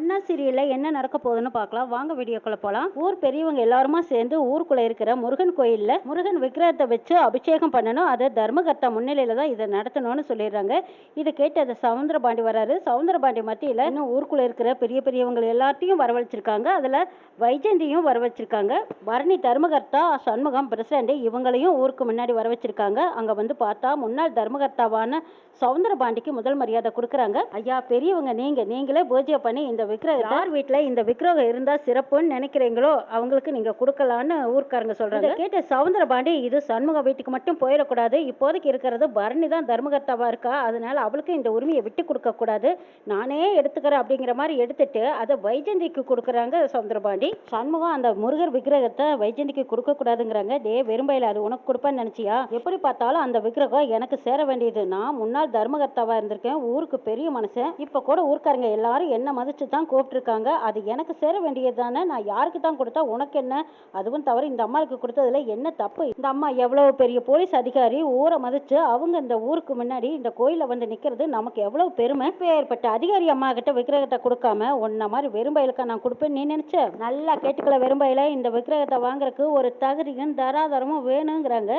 அண்ணா சீரியலில் என்ன நடக்க போகுதுன்னு பார்க்கலாம். வாங்க வீடியோக்குள்ள போகலாம் ஊர் பெரியவங்க எல்லாருமா சேர்ந்து ஊருக்குள்ள இருக்கிற முருகன் கோயிலில் முருகன் விக்கிரகத்தை வச்சு அபிஷேகம் பண்ணணும். அதை தர்மகர்த்தா முன்னிலையில தான் இதை நடத்தணும்னு சொல்லிடுறாங்க. இதை கேட்டு அதை சவுந்தரபாண்டி வராரு. சவுந்தரபாண்டி மத்தியில் இன்னும் ஊருக்குள்ள இருக்கிற பெரிய பெரியவங்க எல்லாத்தையும் வரவழைச்சிருக்காங்க. அதில் வைஜந்தியும் வரவழைச்சிருக்காங்க. பரணி தர்மகர்த்தா சண்முகம் பிரசிடண்ட் இவங்களையும் ஊருக்கு முன்னாடி வர வச்சிருக்காங்க அங்கே வந்து பார்த்தா முன்னாள் தர்மகர்த்தாவான சவுந்தரபாண்டிக்கு முதல் மரியாதை கொடுக்குறாங்க. ஐயா பெரியவங்க நீங்க. நீங்களே பூஜை பண்ணி இந்த விக்கிரகம் யார் வீட்டில் இந்த விக்கிரகம் இருந்தா சிறப்புன்னு நினைக்கிறீங்களோ அவங்களுக்கு நீங்க கொடுக்கலான்னு ஊர்க்காரங்க சொல்றாங்க. இதை கேட்ட சவுந்தரபாண்டி இது சண்முக வீட்டுக்கு மட்டும் போயிடக்கூடாது. இப்போதைக்கு இருக்கிறது பரணி தான் தர்மகர்த்தாவா இருக்கா? அதனால அவளுக்கு இந்த உரிமையை விட்டு கொடுக்க கூடாது. நானே எடுத்துக்கிறேன் அப்படிங்கிற மாதிரி எடுத்துட்டு அதை வைஜந்திக்கு கொடுக்குறாங்க சவுந்தரபாண்டி சண்முகம் அந்த முருகர் விக்கிரகத்தை வைஜந்திக்கு கொடுக்க கூடாதுங்கிறாங்க. டே வெறும்பையில அது உனக்கு கொடுப்பேன்னு நினைச்சியா? எப்படி பார்த்தாலும் அந்த விக்கிரகம் எனக்கு சேர வேண்டியது. நான் முன்னாள் தர்மகர்த்தாவா இருந்திருக்கேன். ஊருக்கு பெரிய மனுஷன். இப்ப கூட ஊர்க்காரங்க எல்லாரும் என்ன மதிச்சு தான் கூப்பிட்டுருக்காங்க. அது எனக்கு சேர வேண்டியது தானே நான் யாருக்கு தான் கொடுத்தா உனக்கு என்ன? அதுவும் தவிர இந்த அம்மாவுக்கு கொடுத்ததுல என்ன தப்பு? இந்த அம்மா எவ்வளோ பெரிய போலீஸ் அதிகாரி ஊரை மதிச்சு அவங்க இந்த ஊருக்கு முன்னாடி இந்த கோயிலில் வந்து நிற்கிறது நமக்கு எவ்வளவு பெருமை? ஏற்பட்ட அதிகாரி அம்மா கிட்ட விக்கிரகத்தை கொடுக்காம உன்ன மாதிரி வெறும்பயலுக்கா நான் கொடுப்பேன்னு நீ நினைச்ச? நல்லா கேட்டுக்கல வெறும்பயில இந்த விக்கிரகத்தை வாங்குறதுக்கு ஒரு தகுதியும் தராதரமும் வேணுங்கிறாங்க.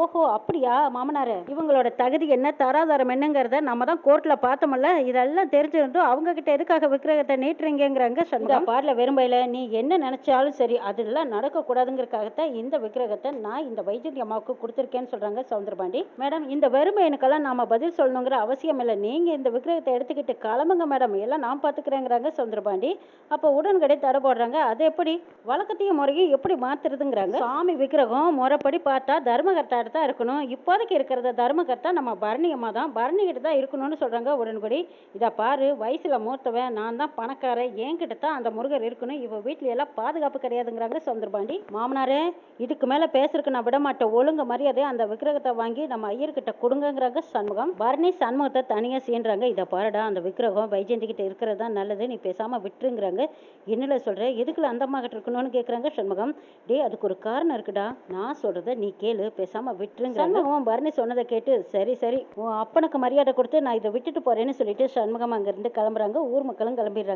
ஓஹோ அப்படியா மாமனார்? இவங்களோட தகுதி என்ன? தராதரம் என்னங்கிறத நம்ம தான் கோர்ட்டில் பார்த்தோம்ல. இதெல்லாம் தெரிஞ்சிருந்தும் அவங்க கிட்ட எதுக்காக விக்கிரகத்தை நீட்டுறீங்கிறாங்க சண்முகம் பாடல வெறும்பையில நீ என்ன நினைச்சாலும் சரி அதெல்லாம் நடக்க கூடாதுங்கிறதுக்காகத்தான் இந்த விக்கிரகத்தை நான் இந்த வைஜந்தி அம்மாவுக்கு கொடுத்துருக்கேன்னு சொல்றாங்க சவுந்தரபாண்டி. மேடம் இந்த வெறுமையனுக்கெல்லாம் நாம பதில் சொல்லணுங்கிற அவசியம் இல்லை. நீங்க இந்த விக்கிரகத்தை எடுத்துக்கிட்டு கிளம்புங்க மேடம். எல்லாம் நான் பாத்துக்கிறேங்கிறாங்க சவுந்தரபாண்டி. அப்போ உடன்கடை தடை போடுறாங்க. அது எப்படி? வழக்கத்தையும் முறையும் எப்படி மாத்துறதுங்கிறாங்க? சாமி விக்கிரகம் முறைப்படி பார்த்தா தர்மகர்த்தா தான் இருக்கணும். இப்போதைக்கு இருக்கிறத தர்மகர்த்தா நம்ம பரணி அம்மா தான். பரணி கிட்ட தான் இருக்கணும்னு சொல்றாங்க உடன்படி இதை பாரு வயசுல மூத்தவன். நான் தான் பணக்காரன் என்கிட்ட தான் அந்த முருகர் இருக்கணும். இவ வீட்ல எல்லாம் பாதுகாப்பு கிடையாதுங்கிறாங்க சந்திரபாண்டி மாமனாரே இதுக்கு மேல பேசுறதுக்கு நான் விட மாட்டேன் ஒழுங்கு மரியாதை அந்த விக்கிரகத்தை வாங்கி நம்ம ஐயர்கிட்ட கொடுங்கங்கிறாங்க சண்முகம். பரணி சண்முகத்தை தனியா சீன்றாங்க இதை பாருடா அந்த விக்கிரகம் வைஜெயந்தி கிட்ட இருக்கிறதா நல்லது. நீ பேசாம விட்டுருங்கிறாங்க. என்னல சொல்ற? எதுக்குல அந்த அம்மா கிட்ட இருக்கணும்னு கேக்குறாங்க சண்முகம். டே அதுக்கு ஒரு காரணம் இருக்குடா. நான் சொல்றத நீ கேளு. பேசாம விட்டுருங்க சண்முகம் பரணி சொன்னதை கேட்டு சரி சரி. உன் அப்பனுக்கு மரியாதை கொடுத்து நான் இதை விட்டுட்டு போறேன்னு சொல்லிட்டு சண்முகம் அங்கிருந்து கிளம்புறாங்க. ஊர் மக்களும் கிளம்பிடுறாங்க.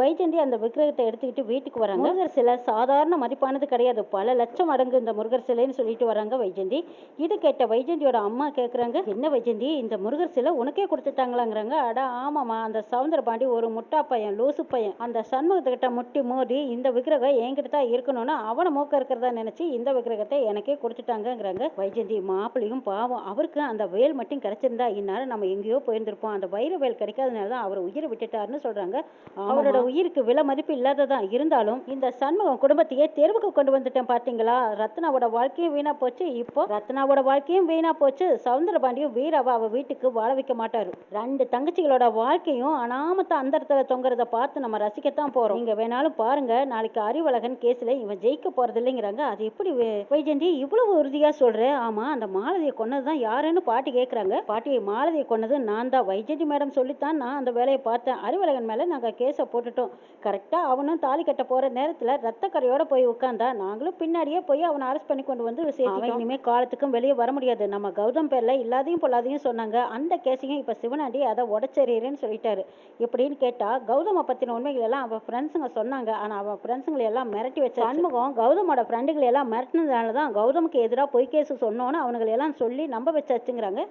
வைஜந்தி அந்த விக்கிரகத்தை எடுத்துக்கிட்டு வீட்டுக்கு வராங்க. முருகர் சிலை சாதாரண மதிப்பானது கிடையாது. பல லட்சம் அடங்கு இந்த முருகர் சிலைன்னு சொல்லிட்டு வராங்க வைஜந்தி இது கேட்ட வைஜந்தியோட அம்மா கேட்குறாங்க என்ன வைஜந்தி இந்த முருகர் சிலை உனக்கே கொடுத்துட்டாங்களாங்கிறாங்க. அட ஆமாமா அந்த சவுந்தர பாண்டி ஒரு முட்டா பையன் லூசு பையன். அந்த சண்முகத்துக்கிட்ட முட்டி மோதி இந்த விக்கிரகம் என்கிட்ட தான் இருக்கணும்னு அவனை மூக்க இருக்கிறதா நினைச்சு இந்த விக்கிரகத்தை எனக்கே கொடுத்துட்டாங்கங்கிறாங்க வைஜந்தி மாப்பிள்ளையும் பாவம். அவருக்கு அந்த வேல் மட்டும் கிடைச்சிருந்தா இந்நேரம் நம்ம எங்கேயோ போயிருந்திருப்போம். அந்த வைர வேல் கிடைக்காதனால தான் அவர் உயிரை விட்டுட்டாருன்னு சொல்றாங்க. அவரோட உயிருக்கு விலை மதிப்பு இல்லாததான் இருந்தாலும் இந்த சண்முகம் குடும்பத்தையே தேர்வுக்கு கொண்டு வந்துட்டேன் பாத்தீங்களா? ரத்னாவோட வாழ்க்கையும் வீணா போச்சு. இப்போ ரத்னாவோட வாழ்க்கையும் வீணா போச்சு. சவுந்தரபாண்டியும் வீரவா அவ வீட்டுக்கு வாழ வைக்க மாட்டாரு. ரெண்டு தங்கச்சிகளோட வாழ்க்கையும் அனாமத்த அந்தரத்துல தொங்குறத பார்த்து நம்ம ரசிக்கத்தான் போறோம். நீங்க வேணாலும் பாருங்க. நாளைக்கு அறிவழகன் கேஸ்ல இவன் ஜெயிக்க போறது இல்லைங்கிறாங்க. அது எப்படி வே- வைஜெயந்தி இவ்வளவு உறுதியா சொல்ற? ஆமா அந்த மாலதியை கொன்னதுதான் யாருன்னு பாட்டி கேக்குறாங்க. பாட்டி மாலதியை கொன்னது நான் தான் வைஜெயந்தி மேடம் சொல்லித்தான் நான் அந்த வேலையை பார்த்தேன். அறிவழகன் மேல நாங்க கேஸை போட்டுட்டோம். கரெக்டாக அவனும் தாலி கட்ட போகிற நேரத்தில் ரத்தக்கரையோட போய் உட்காந்தா நாங்களும் பின்னாடியே போய் அவனை அரெஸ்ட் பண்ணி கொண்டு வந்து சேர்த்து இனிமேல் காலத்துக்கும் வெளியே வர முடியாது. நம்ம கௌதம் பேர்ல இல்லாதையும் பொல்லாதையும் சொன்னாங்க. அந்த கேஸையும் இப்போ சிவனாண்டி அதை உடச்செறியறேன்னு சொல்லிட்டாரு. எப்படின்னு கேட்டால் கௌதம பற்றின உண்மைகள் எல்லாம் அவன் ஃப்ரெண்ட்ஸுங்க சொன்னாங்க. ஆனால் அவன் ஃப்ரெண்ட்ஸுங்களை எல்லாம் மிரட்டி வச்ச சண்முகம் கௌதமோட ஃப்ரெண்டுகளை எல்லாம் மிரட்டினதுனால தான் கௌதமுக்கு எதிராக பொய் கேஸ் சொன்னோன்னு அவனுங்களை எல்லாம் சொல்லி நம்ப வச்சாச்சுங்கிறாங்க.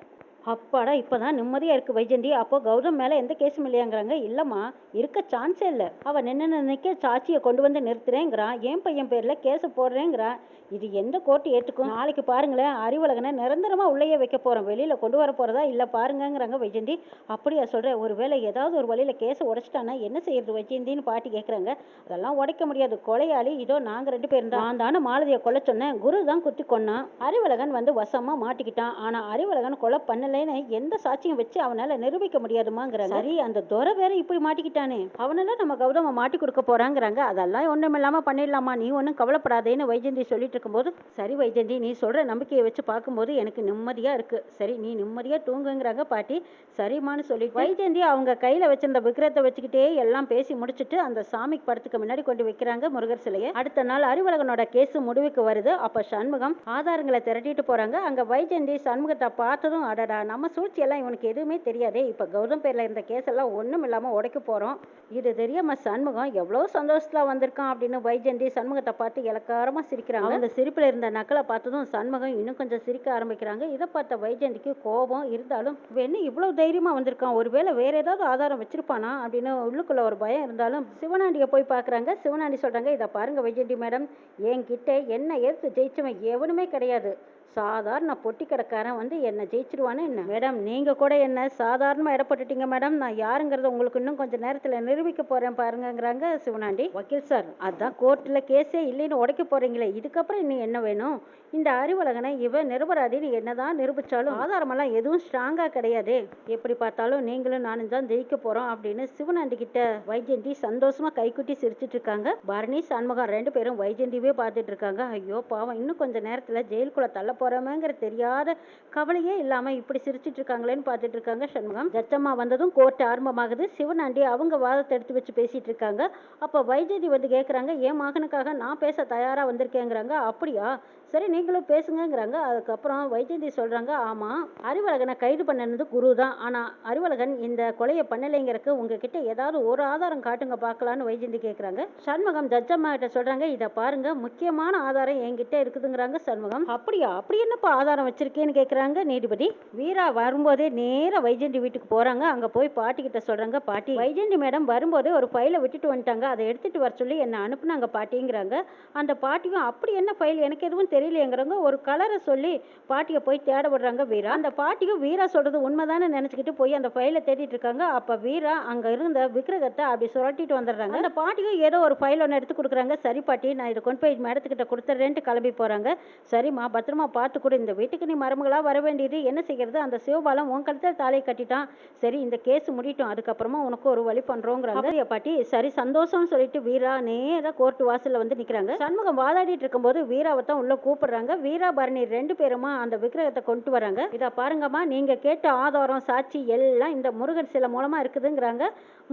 அப்பாடா இப்போ தான் நிம்மதியாக இருக்குது வைஜந்தி அப்போ கௌதம் மேலே எந்த கேஸும் இல்லையாங்கிறாங்க. இல்லைம்மா இருக்க சான்ஸே இல்லை. அவள் நின்று நிக்க சாட்சியை கொண்டு வந்து நிறுத்துறேங்கிறான். என் பையன் பேரில் கேஸை போடுறேங்கிறான். இது எந்த கோர்ட்டு ஏற்றுக்கும் நாளைக்கு பாருங்களேன் அறிவழகனை நிரந்தரமாக உள்ளேயே வைக்க போகிறோம் வெளியில் கொண்டு வர போகிறதா இல்லை பாருங்கங்கிறாங்க வைஜந்தி அப்படியா சொல்கிறேன் ஒரு வேளை ஏதாவது ஒரு வழியில் கேஸை உடச்சிட்டானா என்ன செய்யறது வைஜந்தின்னு பாட்டி கேட்குறாங்க அதெல்லாம் உடைக்க முடியாது. கொலையாளி இதோ நாங்கள் ரெண்டு பேரும் தான். நான் தானே மாலதியை கொல்ல சொன்னேன். குரு தான் குத்தி கொன்னான். அறிவழகன் வந்து வசமாக மாட்டிக்கிட்டான். ஆனால் அறிவழகன் கொலை பண்ணலை பண்ணலைன்னு எந்த சாட்சியம் வச்சு அவனால நிரூபிக்க முடியாதுமாங்கிறாங்க. சரி அந்த துறை வேற இப்படி மாட்டிக்கிட்டானே. அவனால நம்ம கௌதம மாட்டி கொடுக்க போறாங்கிறாங்க. அதெல்லாம் ஒண்ணும் இல்லாம பண்ணிடலாமா? நீ ஒன்றும் கவலைப்படாதேன்னு வைஜந்தி சொல்லிட்டு இருக்கும்போது சரி வைஜந்தி நீ சொல்ற நம்பிக்கையை வச்சு பார்க்கும்போது எனக்கு நிம்மதியா இருக்கு. சரி நீ நிம்மதியா தூங்குங்கிறாங்க பாட்டி. சரிமான்னு சொல்லி வைஜந்தி அவங்க கையில வச்சிருந்த விக்கிரத்தை வச்சுக்கிட்டே எல்லாம் பேசி முடிச்சிட்டு அந்த சாமி படத்துக்கு முன்னாடி கொண்டு வைக்கிறாங்க முருகர் சிலையை. அடுத்த நாள் அறிவழகனோட கேஸ் முடிவுக்கு வருது. அப்ப சண்முகம் ஆதாரங்களை திரட்டிட்டு போறாங்க. அங்க வைஜந்தி சண்முகத்தை பார்த்ததும் அடடா நம்ம சூழ்ச்சியெல்லாம் இவனுக்கு எதுவுமே தெரியாதே. இப்போ கௌதம் பேரில் இருந்த கேஸ் எல்லாம் ஒன்றும் இல்லாமல் உடைக்க போகிறோம் இது தெரியாம சண்முகம் எவ்வளோ சந்தோஷத்தில் வந்திருக்கான் அப்படின்னு வைஜெயந்தி சண்முகத்தை பார்த்து இலக்காரமாக சிரிக்கிறாங்க. அந்த சிரிப்பில் இருந்த நக்கலை பார்த்ததும் சண்முகம் இன்னும் கொஞ்சம் சிரிக்க ஆரம்பிக்கிறாங்க. இதை பார்த்த வைஜெயந்திக்கு கோபம் இருந்தாலும் என்ன இவ்வளோ தைரியமாக வந்திருக்கான். ஒருவேளை வேற ஏதாவது ஆதாரம் வச்சிருப்பானா? அப்படின்னு உள்ளுக்குள்ள ஒரு பயம் இருந்தாலும் சிவனாண்டியை போய் பார்க்குறாங்க. சிவனாண்டி சொல்கிறாங்க இதை பாருங்க வைஜெயந்தி மேடம். என்கிட்ட என்ன எதிர்த்து ஜெயிச்சவன் எவனுமே கிடையாது. சாதாரண பொட்டி கடைக்காரன் வந்து என்னை ஜெயிச்சிருவானே என்ன? மேடம் நீங்கள் கூட என்ன சாதாரணமாக இடப்பட்டுட்டீங்க மேடம்? நான் யாருங்கிறத உங்களுக்கு இன்னும் கொஞ்சம் நேரத்தில் நிரூபிக்க போகிறேன் பாருங்கங்கிறாங்க சிவனாண்டி. வக்கீல் சார் அதான் கோர்ட்டில் கேஸே இல்லைன்னு உடைக்க போகிறீங்களே இதுக்கப்புறம் இன்னும் என்ன வேணும்? இந்த அறிவழகனை இவன் நிரபராதின்னு என்னதான் நிரூபிச்சாலும் ஆதாரமெல்லாம் எதுவும் ஸ்ட்ராங்காக கிடையாது. எப்படி பார்த்தாலும் நீங்களும் நானும் தான் ஜெயிக்க போகிறோம் அப்படின்னு சிவனாண்டி கிட்ட வைஜெயந்தி சந்தோஷமாக கைக்குட்டி சிரிச்சிட்டு இருக்காங்க பரணி சண்முகம் ரெண்டு பேரும் வைஜெயந்திவே பார்த்துட்டு இருக்காங்க ஐயோ பாவம் இன்னும் கொஞ்ச நேரத்தில் ஜெயிலுக்குள்ள தள்ள போறோமேங்கிற தெரியாத கவலையே இல்லாம இப்படி சிரிச்சிட்டு இருக்காங்களேன்னு பார்த்துட்டு இருக்காங்க சண்முகம். ஜச்சம்மா வந்ததும் கோர்ட் ஆரம்பமாகுது. சிவனாண்டி அவங்க வாதத்தை எடுத்து வச்சு பேசிட்டு இருக்காங்க அப்ப வைஜெயந்தி வந்து கேக்குறாங்க என் மகனுக்காக நான் பேச தயாரா வந்திருக்கேங்கிறாங்க? அப்படியா? சரி நீங்களும் பேசுங்கங்கிறாங்க. அதுக்கப்புறம் வைஜெயந்தி சொல்றாங்க ஆமா அறிவழகனை கைது பண்ணது குரு தான் ஆனா அறிவழகன் இந்த கொலையை பண்ணலைங்கிறதுக்கு உங்ககிட்ட ஏதாவது ஒரு ஆதாரம் காட்டுங்க பார்க்கலான்னு வைஜெயந்தி கேக்குறாங்க. சண்முகம் ஜட்ஜம்மா கிட்ட சொல்றாங்க இதை பாருங்க முக்கியமான ஆதாரம் என்கிட்ட இருக்குதுங்கிறாங்க சண்முகம். அப்படியா? அப்படி என்னப்பா ஆதாரம் வச்சுருக்கேன்னு கேட்குறாங்க நீதிபதி. வீரா வரும்போதே நேராக வைஜெயந்தி வீட்டுக்கு போகிறாங்க அங்கே போய் பாட்டிக்கிட்ட சொல்கிறாங்க பாட்டி வைஜெயந்தி மேடம் வரும்போதே ஒரு ஃபைலை விட்டுட்டு வந்துட்டாங்க. அதை எடுத்துகிட்டு வர சொல்லி என்னை அனுப்புனாங்க பாட்டிங்கிறாங்க. அந்த பாட்டியும் அப்படி என்ன ஃபைல் எனக்கு எதுவும் தெரியலையேங்கிறவங்க ஒரு கலரை சொல்லி பாட்டியை போய் தேட விடுறாங்க வீரா. அந்த பாட்டியும் வீரா சொல்கிறது உண்மைதானே நினச்சிக்கிட்டு போய் அந்த ஃபைலை தேடிட்டு இருக்காங்க. அப்போ வீரா அங்கே இருந்த விக்கிரகத்தை அப்படி சுரட்டிட்டு வந்துடுறாங்க. அந்த பாட்டியும் ஏதோ ஒரு ஃபைல் ஒன்று எடுத்து கொடுக்குறாங்க. சரி பாட்டி நான் இதை கொண்டு போய் மேடத்துக்கிட்ட கொடுத்துட்றேன்ட்டு கிளம்பி போகிறாங்க சரிம்மா பத்திரமா பார்த்து கொடு இந்த வீட்டுக்கு நீ மருமகளா வர வேண்டியது என்ன செய்யறது? அந்த சிவபாலம் உன் கழுத்தில் தாலியை கட்டிட்டான். சரி இந்த கேஸ் முடியட்டும். அதுக்கப்புறமா உனக்கு ஒரு வழி பண்றோங்கிறாங்க. அப்படியா பாட்டி சரி சந்தோஷம்னு சொல்லிட்டு வீரா நேரா கோர்ட் வாசல்ல வந்து நிக்கிறாங்க. சண்முகம் வாதாடிட்டு இருக்கும்போது வீராவை தான் உள்ள கூப்பிடுறாங்க. வீரா பரணி ரெண்டு பேருமா அந்த விக்கிரகத்தை கொண்டு வராங்க. இதை பாருங்கம்மா நீங்க கேட்ட ஆதாரம் சாட்சி எல்லாம் இந்த முருகன் சிலை மூலமா இருக்குதுங்கிறாங்க.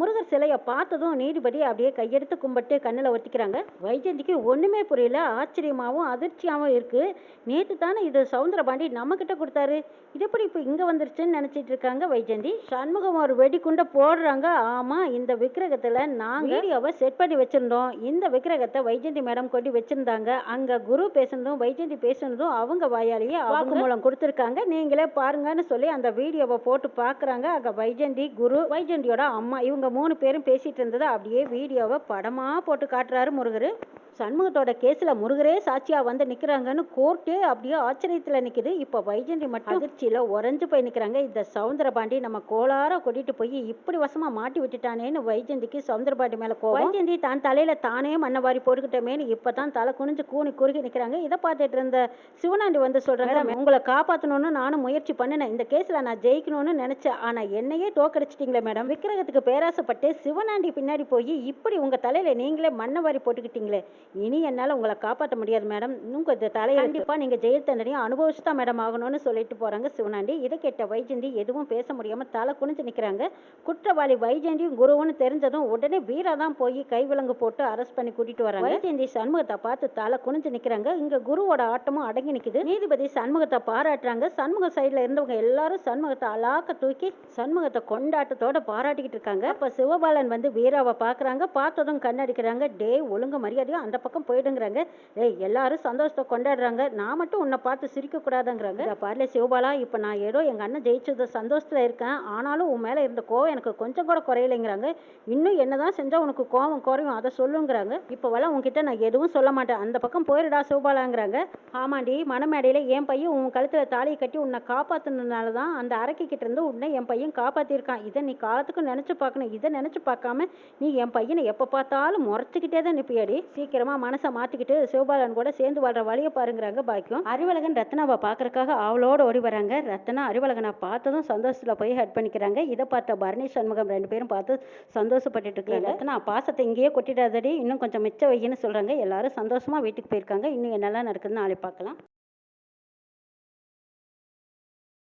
முருகர் சிலையை பார்த்ததும் நீதிபதி அப்படியே கையெடுத்து கும்பிட்டு கண்ணில் ஒத்திக்கிறாங்க. வைஜெயந்திக்கு ஒண்ணுமே புரியல. ஆச்சரியமாவும் அதிர்ச்சியாவும் இருக்கு. நேத்து தானே இது சவுந்தரபாண்டி நம்ம கிட்ட கொடுத்தாரு. இது எப்படி இப்போ இங்க வந்துருச்சுன்னு நினச்சிட்டு இருக்காங்க வைஜந்தி சண்முகம் ஒரு வெடிக்குண்டை போடுறாங்க. ஆமா இந்த விக்கிரகத்துல நாங்கள் வீடியோவை செட் பண்ணி வச்சிருந்தோம். இந்த விக்கிரகத்தை வைஜந்தி மேடம் கொண்டு வச்சிருந்தாங்க. அங்க குரு பேசுனதும் வைஜந்தி பேசுனதும் அவங்க வாயாலேயே வாக்குமூலம் கொடுத்துருக்காங்க. நீங்களே பாருங்கன்னு சொல்லி அந்த வீடியோவை போட்டு பார்க்கறாங்க அங்க வைஜந்தி குரு வைஜந்தியோட அம்மா இவங்க மூணு பேரும் பேசிட்டு இருந்ததை அப்படியே வீடியோவை படமா போட்டு காட்டுறாரு முருகரு. சண்முகத்தோட கேஸில் முருகரே சாட்சியாக வந்து நிற்கிறாங்கன்னு கோர்ட்டே அப்படியே ஆச்சரியத்தில் நிற்கிது இப்போ வைஜந்தி மட்டும் அதிர்ச்சியில் உறைஞ்சு போய் நிற்கிறாங்க இந்த சவுந்தரபாண்டி நம்ம கோளார கூட்டிகிட்டு போய் இப்படி வசமாக மாட்டி விட்டுட்டானேன்னு வைஜந்திக்கு சவுந்தரபாண்டி மேலே கோவம் வைஜந்தி தான் தலையில் தானே மண்ணவாரி வாரி இப்போ தான் தலை குனிஞ்சு கூனி குறுகி நிற்கிறாங்க இதை பார்த்துட்டு இருந்த சிவனாண்டி வந்து சொல்கிறாங்க உங்களை காப்பாற்றணும்னு நானும் முயற்சி பண்ணினேன். இந்த கேஸில் நான் ஜெயிக்கணும்னு நினச்சேன். ஆனால் என்னையே தோக்கடிச்சிட்டிங்களே மேடம். விக்கிரகத்துக்கு பேராசைப்பட்டு சிவனாண்டி பின்னாடி போய் இப்படி உங்கள் தலையில் நீங்களே மண்ணை வாரி போட்டுக்கிட்டீங்களே. இனி என்னால உங்களை காப்பாற்ற முடியாது மேடம் இன்னும் கொஞ்சம் தலையை கண்டிப்பா நீங்க ஜெயில் அனுபவிச்சு தான் மேடம் ஆகணும்னு சொல்லிட்டு போறாங்க சிவனாண்டி. இதை கேட்ட வைஜெயந்தி எதுவும் பேச முடியாம தலை குனிஞ்சு நிக்கிறாங்க. குற்றவாளி வைஜெயந்தியும் குருவுன்னு தெரிஞ்சதும் உடனே வீரா தான் போய் கைவிலங்கு போட்டு அரெஸ்ட் பண்ணி கூட்டிட்டு வராங்க. வைஜெயந்தி சண்முகத்தை பார்த்து தலை குனிஞ்சு நிக்கிறாங்க. இங்க குருவோட ஆட்டமும் அடங்கி நிக்குது. நீதிபதி சண்முகத்தை பாராட்டுறாங்க. சண்முக சைடுல இருந்தவங்க எல்லாரும் சண்முகத்தை அலாக்க தூக்கி சண்முகத்தை கொண்டாட்டத்தோட பாராட்டிக்கிட்டு இருக்காங்க. அப்ப சிவபாலன் வந்து வீராவை பாக்குறாங்க பார்த்ததும் கண்ணடிக்கிறாங்க. டே ஒழுங்கு மரியாதையும் அந்த அந்த பக்கம் போயிடுங்கிறாங்க. ஏய் எல்லாரும் சந்தோஷத்தை கொண்டாடுறாங்க. நான் மட்டும் உன்னை பார்த்து சிரிக்கக்கூடாதுங்கிறாங்க. பாருல சிவபாலா இப்போ நான் ஏதோ எங்க அண்ணன் ஜெயிச்சது சந்தோஷத்துல இருக்கேன். ஆனாலும் உன் மேலே இருந்த கோவம் எனக்கு கொஞ்சம் கூட குறையலைங்கிறாங்க. இன்னும் என்னதான் செஞ்சால் உனக்கு கோவம் குறையும் அதை சொல்லுங்கிறாங்க. இப்போவெல்லாம் உங்ககிட்ட உன்கிட்ட நான் எதுவும் சொல்ல மாட்டேன். அந்த பக்கம் போயிடுடா சிவபாலாங்கிறாங்க. ஆமாண்டி மனமேடையில் என் பையன் உன் கழுத்துல தாலியை கட்டி உன்னை காப்பாற்றினதுனால தான் அந்த அரக்கி இருந்து உன்னை என் பையன் காப்பாத்திருக்கான். இதை நீ காலத்துக்கு நினைச்சு பார்க்கணும். இதை நினைச்சு பார்க்காம நீ என் பையனை எப்போ பார்த்தாலும் முறைச்சிக்கிட்டே தான் நிப்பியாடி. சீக்கிரம் மனசை மாத்திக்கிட்டு சிவபாலன் கூட சேர்ந்து வாழ்ற வழியை பாருங்கிறாங்க பாக்கியம். அறிவழகன் ரத்னாவை பார்க்கறக்காக அவளோட ஓடி வராங்க ரத்னா அறிவழகனை பார்த்ததும் சந்தோஷத்துல போய் ஹெட் பண்ணிக்கிறாங்க. இதை பார்த்த பரணி சண்முகம் ரெண்டு பேரும் பார்த்து சந்தோஷப்பட்டுட்டு இருக்காங்க. ரத்னா பாசத்தை இங்கேயே கொட்டிடாதடி. இன்னும் கொஞ்சம் மிச்ச வையின்னு சொல்றாங்க. எல்லாரும் சந்தோஷமா வீட்டுக்கு போயிருக்காங்க. இன்னும் என்னெல்லாம் நடக்குதுன்னு நாளை பார்க்கலாம்.